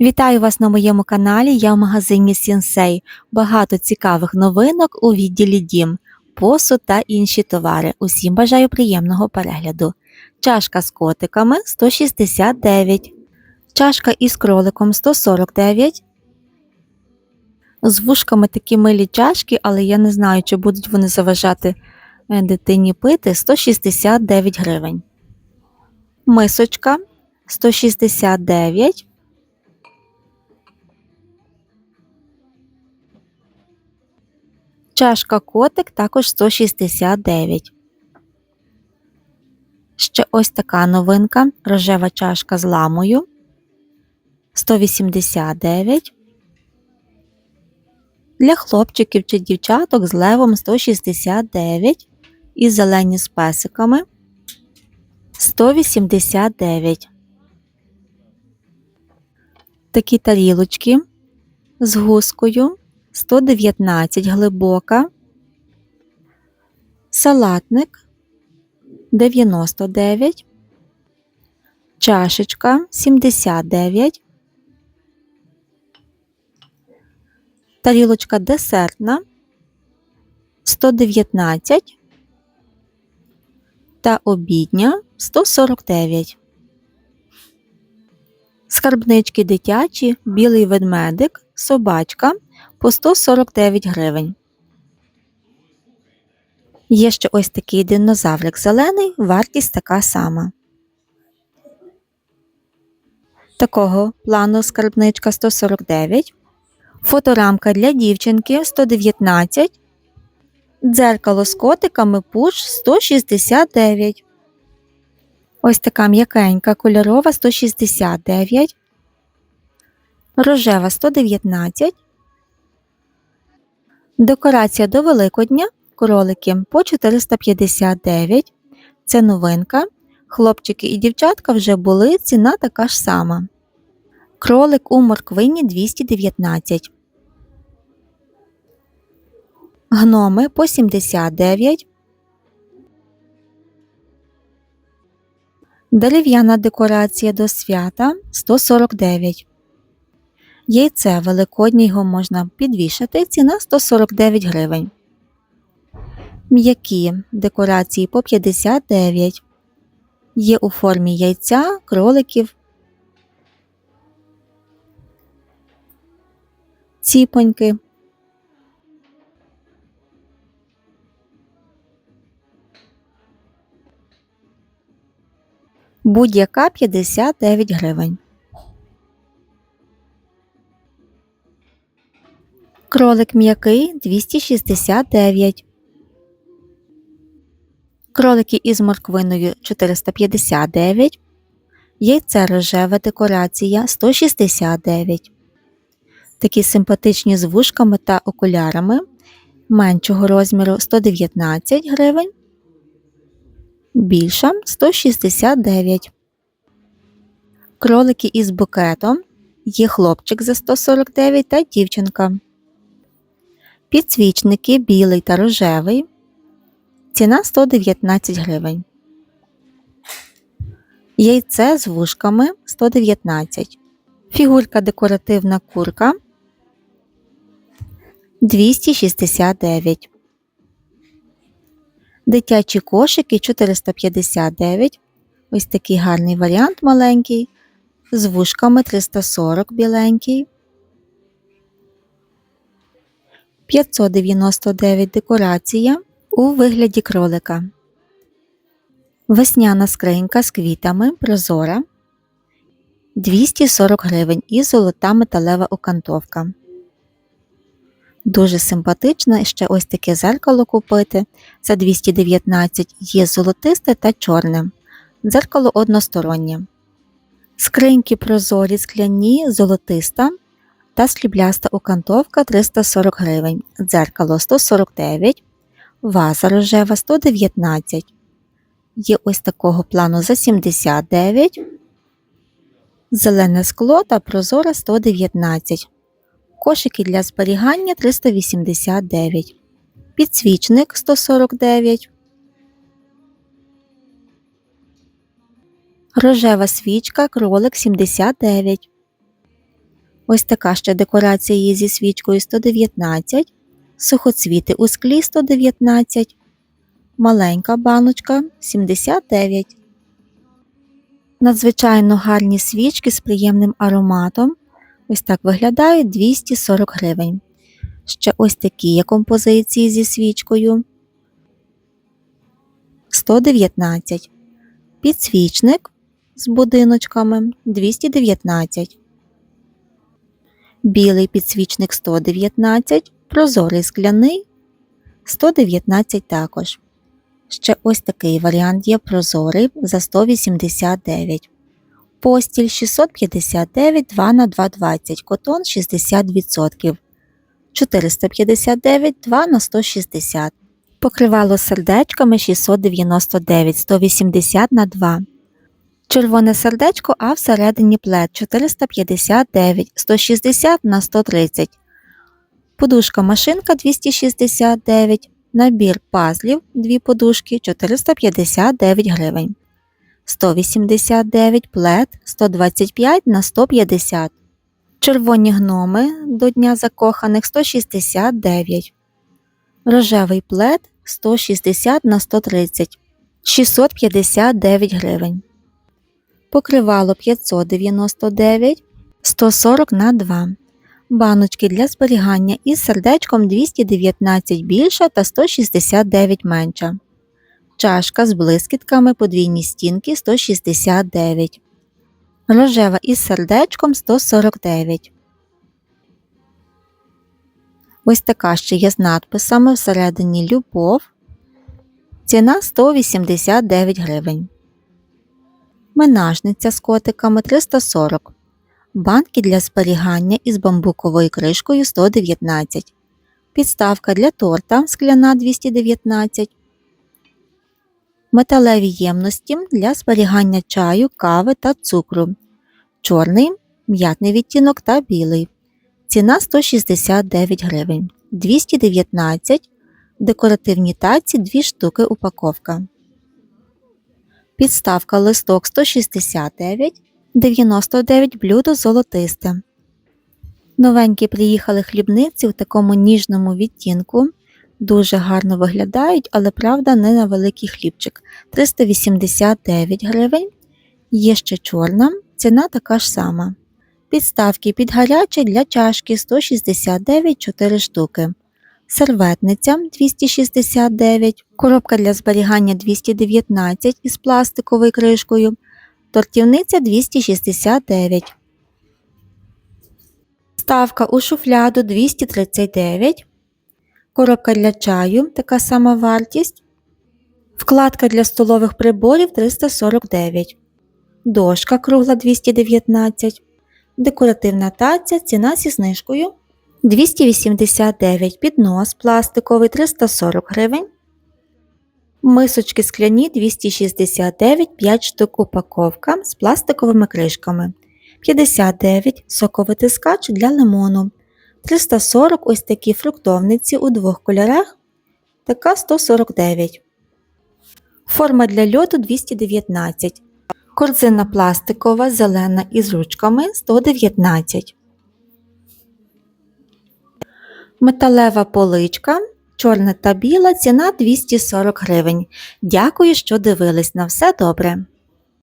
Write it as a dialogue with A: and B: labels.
A: Вітаю вас на моєму каналі. Я в магазині Сінсей. Багато цікавих новинок у відділі Дім, посуд та інші товари. Усім бажаю приємного перегляду. Чашка з котиками 169, чашка із кроликом 149. З вушками такі милі чашки, але я не знаю, чи будуть вони заважати е, дитині пити 169 гривень. Мисочка 169. Чашка котик також 169. Ще ось така новинка. Рожева чашка з ламою 189. Для хлопчиків чи дівчаток з левом 169 і зелені з песиками 189. Такі тарілочки з гускою 119 глибока, салатник 99, чашечка 79, тарілочка десертна 119 та обідня 149. Скарбнички дитячі, білий ведмедик, собачка по 149 гривень. Є ще ось такий динозаврик зелений, вартість така сама. Такого плану скарбничка 149, фоторамка для дівчинки 119, дзеркало з котиками пуш 169. Ось така м'якенька кольорова 169, рожева 119. Декорація до Великодня кролики по 459. Це новинка. Хлопчики і дівчатка вже були, ціна така ж сама. Кролик у морквині 219. Гноми по 79. Дерев'яна декорація до свята 149. Яйце великоднє його можна підвішати, ціна 149 гривень. М'які декорації по 59. Є у формі яйця, кроликів. Ціпоньки. Будь-яка 59 гривень. Кролик м'який 269. Кролики із морквиною 459. Яйце рожева декорація 169. Такі симпатичні з вушками та окулярами меншого розміру 119 гривень. Більша 169. Кролики із букетом. Є хлопчик за 149 та дівчинка. Підсвічники білий та рожевий. Ціна 119 гривень. Яйце з вушками 119. Фігурка декоративна курка 269. Дитячі кошики 459. Ось такий гарний варіант маленький. З вушками 340 біленький. 599 декорація у вигляді кролика. Весняна скринька з квітами прозора 240 гривень і золота металева окантовка. Дуже симпатична, ще ось таке зеркало купити. За 219 є золотисте та чорне. Дзеркало одностороннє. Скриньки прозорі скляні, золотиста та срібляста окантовка 340 гривень, дзеркало 149, ваза рожева 119. Є ось такого плану за 79, зелене скло та прозоре 119, кошики для зберігання 389, підсвічник 149. Рожева свічка кролик 79. Ось така ще декорація є зі свічкою 119, сухоцвіти у склі 119, маленька баночка 79. Надзвичайно гарні свічки з приємним ароматом. Ось так виглядають 240 гривень. Ще ось такі є композиції зі свічкою 119. Підсвічник з будиночками 219. Білий підсвічник 119, прозорий скляний 119 також. Ще ось такий варіант є прозорий за 189. Постіль 659 2 на 220, котон 60%. 459 2 на 160. Покривало сердечками 699 180 на 2. Червоне сердечко, а всередині плед 459 160 на 130. Подушка машинка 269. Набір пазлів 2 подушки 459 гривень. 189 плед 125 на 150. Червоні гноми до Дня закоханих 169. Рожевий плед 160 на 130 659 гривень. Покривало 599 140 на 2. Баночки для зберігання із сердечком 219 більша та 169 менша. Чашка з блискітками подвійні стінки 169. Рожева із сердечком 149. Ось така ще є з надписами всередині Любов. Ціна 189 гривень. Менажниця з котиками 340. Банки для зберігання із бамбуковою кришкою 119. Підставка для торта скляна 219. Металеві ємності для зберігання чаю, кави та цукру. Чорний, м'ятний відтінок та білий. Ціна 169 гривень. 219. Декоративні таці 2 штуки упаковка. Підставка листок 169, 99 блюдо золотисте. Новенькі приїхали хлібниці в такому ніжному відтінку. Дуже гарно виглядають, але правда не на великий хлібчик. 389 гривень. Є ще чорна, ціна така ж сама. Підставки під гаряче для чашки 169 4 штуки. Серветниця 269, коробка для зберігання 219 із пластиковою кришкою, тортівниця 269. Ставка у шуфляду 239. Коробка для чаю така сама вартість. Вкладка для столових приборів 349. Дошка кругла 219. Декоративна таця ціна зі знижкою 289 піднос пластиковий 340 гривень. Мисочки скляні 269 5 штук упаковка з пластиковими кришками. 59 соковитискач для лимону. 340 ось такі фруктовниці у двох кольорах. Така 149. Форма для льоду 219. Корзина пластикова зелена із ручками 119. Металева поличка, чорна та біла, ціна 240 гривень. Дякую, що дивились на все добре.